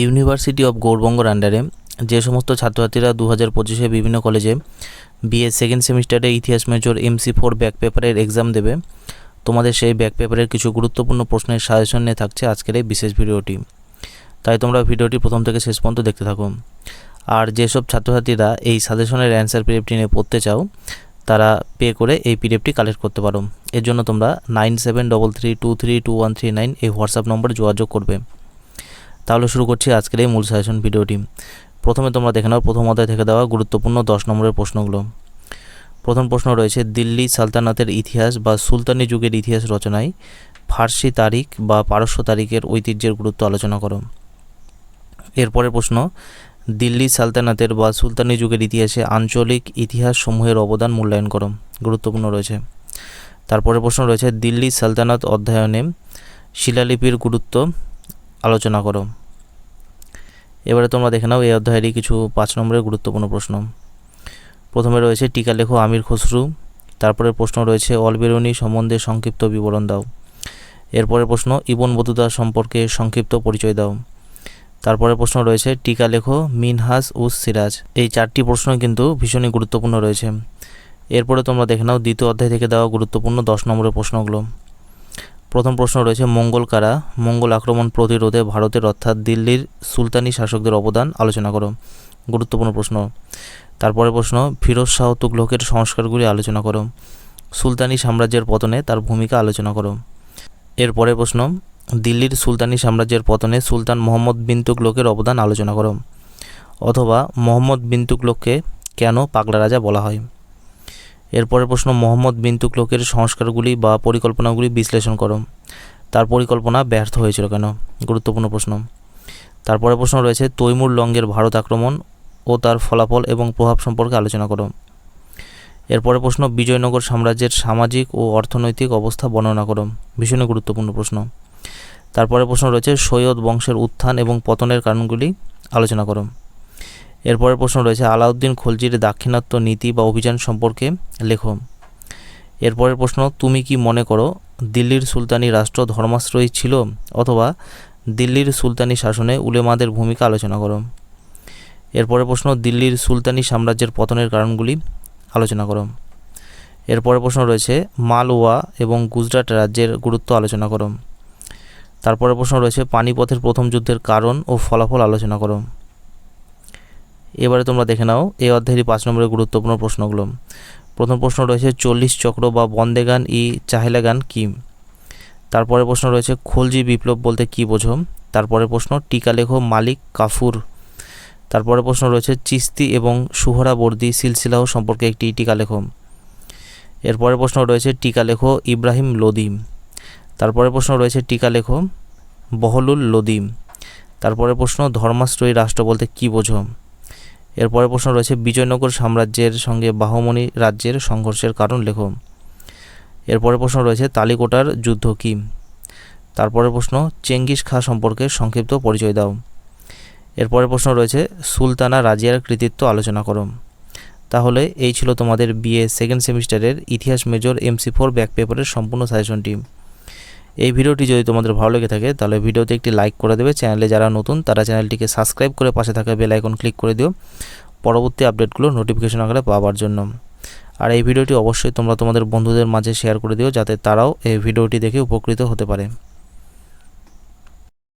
University of গৌরবঙ্গর আন্ডারে যে সমস্ত ছাত্রছাত্রীরা দু হাজার পঁচিশে বিভিন্ন কলেজে বিএ সেকেন্ড সেমিস্টারে ইতিহাস মেজর এমসি ফোর ব্যাক পেপারের এক্সাম দেবে। তোমাদের সেই ব্যাক পেপারের কিছু গুরুত্বপূর্ণ প্রশ্নের সাজেশন নিয়ে থাকছে আজকের এই বিশেষ ভিডিওটি। তাই তোমরা ভিডিওটি প্রথম থেকে শেষ পর্যন্ত দেখতে থাকো। আর যেসব ছাত্রছাত্রীরা এই সাজেশনের অ্যান্সার পিডিএফটি নিয়ে পড়তে চাও, তারা পে করে এই পিডিএফটি কালেক্ট করতে পারো। এর জন্য তোমরা nine seven double three two three two one three nine এই হোয়াটসঅ্যাপ নম্বরে যোগাযোগ করবে। তাহলে শুরু করছি আজকের এই মূল সাজেশন ভিডিওটি। প্রথমে তোমরা দেখে নাও, প্রথম অধ্যায় থেকে দেওয়া গুরুত্বপূর্ণ দশ নম্বরের প্রশ্নগুলো। প্রথম প্রশ্ন রয়েছে, দিল্লি সালতানাতের ইতিহাস বা সুলতানি যুগের ইতিহাস রচনায় ফার্সি তারিখ বা পারস্য তারিখের ঐতিহ্যের গুরুত্ব আলোচনা করো। এরপরের প্রশ্ন, দিল্লি সালতানাতের বা সুলতানি যুগের ইতিহাসে আঞ্চলিক ইতিহাস সমূহের অবদান মূল্যায়ন করো। গুরুত্বপূর্ণ রয়েছে। তারপরে প্রশ্ন রয়েছে, দিল্লি সালতানাত অধ্যয়নে শিলালিপির গুরুত্ব আলোচনা করো। এবারে তোমরা দেখে নাও, এই অধ্যায়েরই কিছু পাঁচ নম্বরের গুরুত্বপূর্ণ প্রশ্ন। প্রথমে রয়েছে, টিকা লেখো আমির খসরু। তারপরে প্রশ্ন রয়েছে অলবেরুনি সম্বন্ধে সংক্ষিপ্ত বিবরণ দাও। এরপরে প্রশ্ন, ইবন বতুতা সম্পর্কে সংক্ষিপ্ত পরিচয় দাও। তারপরে প্রশ্ন রয়েছে, টিকা লেখো মিনহাস উস সিরাজ। এই চারটি প্রশ্ন কিন্তু ভীষণই গুরুত্বপূর্ণ রয়েছে। এরপরে তোমরা দেখে নাও, দ্বিতীয় অধ্যায় থেকে দেওয়া গুরুত্বপূর্ণ দশ নম্বরের প্রশ্নগুলো। প্রথম প্রশ্ন রয়েছে, মঙ্গল কারা? মঙ্গল আক্রমণ প্রতিরোধে ভারতের অর্থাৎ দিল্লির সুলতানি শাসকদের অবদান আলোচনা করো। গুরুত্বপূর্ণ প্রশ্ন। তারপরে প্রশ্ন, ফিরোজ শাহ তুগলকের সংস্কারগুলি আলোচনা করো। সুলতানি সাম্রাজ্যের পতনে তার ভূমিকা আলোচনা করো। এরপরে প্রশ্ন, দিল্লির সুলতানি সাম্রাজ্যের পতনে সুলতান মোহাম্মদ বিন তুগলকের অবদান আলোচনা করো। অথবা, মোহাম্মদ বিন তুগলককে কেন পাগলা রাজা বলা হয়? এরপরের প্রশ্ন, মোহাম্মদ বিন তুগলকের সংস্কারগুলি বা পরিকল্পনাগুলি বিশ্লেষণ করো। তার পরিকল্পনা ব্যর্থ হয়েছিল কেন? গুরুত্বপূর্ণ প্রশ্ন। তারপরে প্রশ্ন রয়েছে, তৈমুর লঙ্গের ভারত আক্রমণ ও তার ফলাফল এবং প্রভাব সম্পর্কে আলোচনা করো। এরপরে প্রশ্ন, বিজয়নগর সাম্রাজ্যের সামাজিক ও অর্থনৈতিক অবস্থা বর্ণনা করো। ভীষণই গুরুত্বপূর্ণ প্রশ্ন। তারপরে প্রশ্ন রয়েছে, সৈয়দ বংশের উত্থান এবং পতনের কারণগুলি আলোচনা করো। এরপরের প্রশ্ন রয়েছে, আলাউদ্দিন খলজির দাক্ষিণাত্য নীতি বা অভিযান সম্পর্কে লেখো। এরপরের প্রশ্ন, তুমি কি মনে করো দিল্লির সুলতানি রাষ্ট্র ধর্মাশ্রয়ী ছিল অথবা দিল্লির সুলতানি শাসনে উলেমাদের ভূমিকা আলোচনা করো? এরপরের প্রশ্ন, দিল্লির সুলতানি সাম্রাজ্যের পতনের কারণগুলি আলোচনা করো। এরপরের প্রশ্ন রয়েছে, মালওয়া এবং গুজরাট রাজ্যের গুরুত্ব আলোচনা করো। তারপরে প্রশ্ন রয়েছে, পানিপথের প্রথম যুদ্ধের কারণ ও ফলাফল আলোচনা করো। এবারে তোমরা দেখে নাও, এই অধ্যায়েরই পাঁচ নম্বরের গুরুত্বপূর্ণ প্রশ্নগুলো। প্রথম প্রশ্ন রয়েছে, চল্লিশ চক্র বা বন্দে গান ই চাহেলা গান কী? তারপরে প্রশ্ন রয়েছে, খলজি বিপ্লব বলতে কী বোঝো? তারপরে প্রশ্ন টিকা লেখো মালিক কাফুর। তারপরে প্রশ্ন রয়েছে, চিস্তি এবং সুহরাবর্দী সিলসিলাহ সম্পর্কে একটি টিকা লেখো এরপরে প্রশ্ন রয়েছে টিকা লেখো ইব্রাহিম লোদি। তারপরে প্রশ্ন রয়েছে টিকা লেখো বহলুল লোদি। তারপরে প্রশ্ন, ধর্মাশ্রয়ী রাষ্ট্র বলতে কী বোঝো? এরপরে প্রশ্ন রয়েছে, বিজয়নগর সাম্রাজ্যের সঙ্গে বাহমনি রাজ্যের সংঘর্ষের কারণ লেখো। এরপরে প্রশ্ন রয়েছে, তালিকোটার যুদ্ধ কী? তারপরে প্রশ্ন, চেঙ্গিস খা সম্পর্কে সংক্ষিপ্ত পরিচয় দাও। এরপরে প্রশ্ন রয়েছে, সুলতানা রাজিয়ার কৃতিত্ব আলোচনা করো। তাহলে এই ছিল তোমাদের বিএ সেকেন্ড সেমিস্টারের ইতিহাস মেজর এমসি ফোর ব্যাক পেপারের সম্পূর্ণ সাজেশনটি এই ভিডিওটি যদি তোমাদের ভালো লেগে থাকে, তাহলে ভিডিওতে একটি লাইক করে দেবে। চ্যানেলে যারা নতুন, তারা চ্যানেলটিকে সাবস্ক্রাইব করে পাশে থাকা বেল আইকন ক্লিক করে দিও। পরবর্তী আপডেটগুলো নোটিফিকেশন আকারে পাওয়ার জন্য। আর এই ভিডিওটি অবশ্যই তোমরা তোমাদের বন্ধুদের মাঝে শেয়ার করে দিও, যাতে তারাও এই ভিডিওটি দেখে উপকৃত হতে পারে।